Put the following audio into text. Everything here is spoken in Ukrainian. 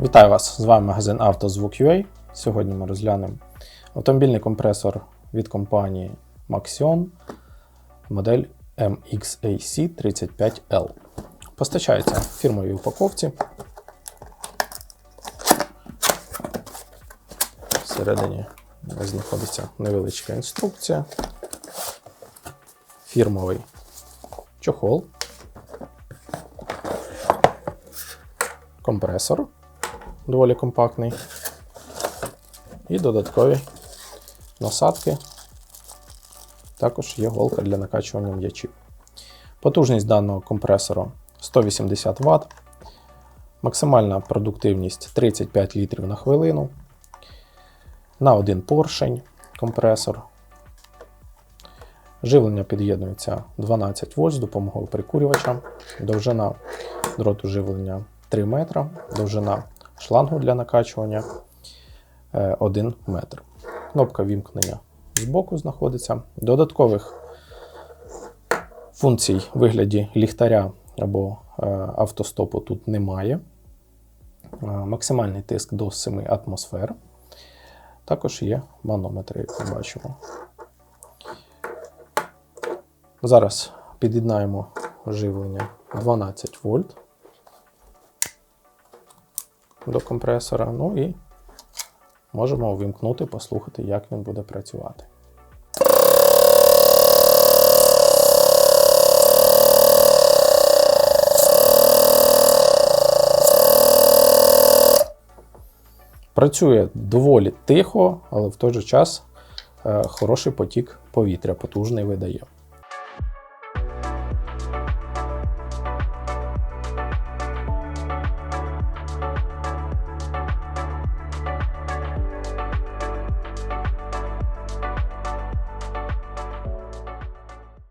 Вітаю вас! З вами магазин «Автозвук.UA». Сьогодні ми розглянемо автомобільний компресор від компанії Maxion, модель MXAC35L. Постачається в фірмовій упаковці. Всередині знаходиться невеличка інструкція, фірмовий чохол, компресор доволі компактний, і додаткові насадки. Також є голка для накачування м'ячів. Потужність даного компресора 180 Вт, максимальна продуктивність 35 літрів на хвилину. На один поршень компресор. Живлення під'єднується 12 вольт з допомогою прикурювача. Довжина дроту живлення 3 метра, довжина шлангу для накачування 1 метр. Кнопка вімкнення збоку знаходиться. Додаткових функцій в вигляді ліхтаря або е, автостопу тут немає. Е, Максимальний тиск до 7 атмосфер. Також є манометри, як ми бачимо. Зараз під'єднаємо живлення 12 вольт до компресора. Ну і можемо вимкнути, послухати, як він буде працювати. Працює доволі тихо, але в той же час е, хороший потік повітря, потужний видає.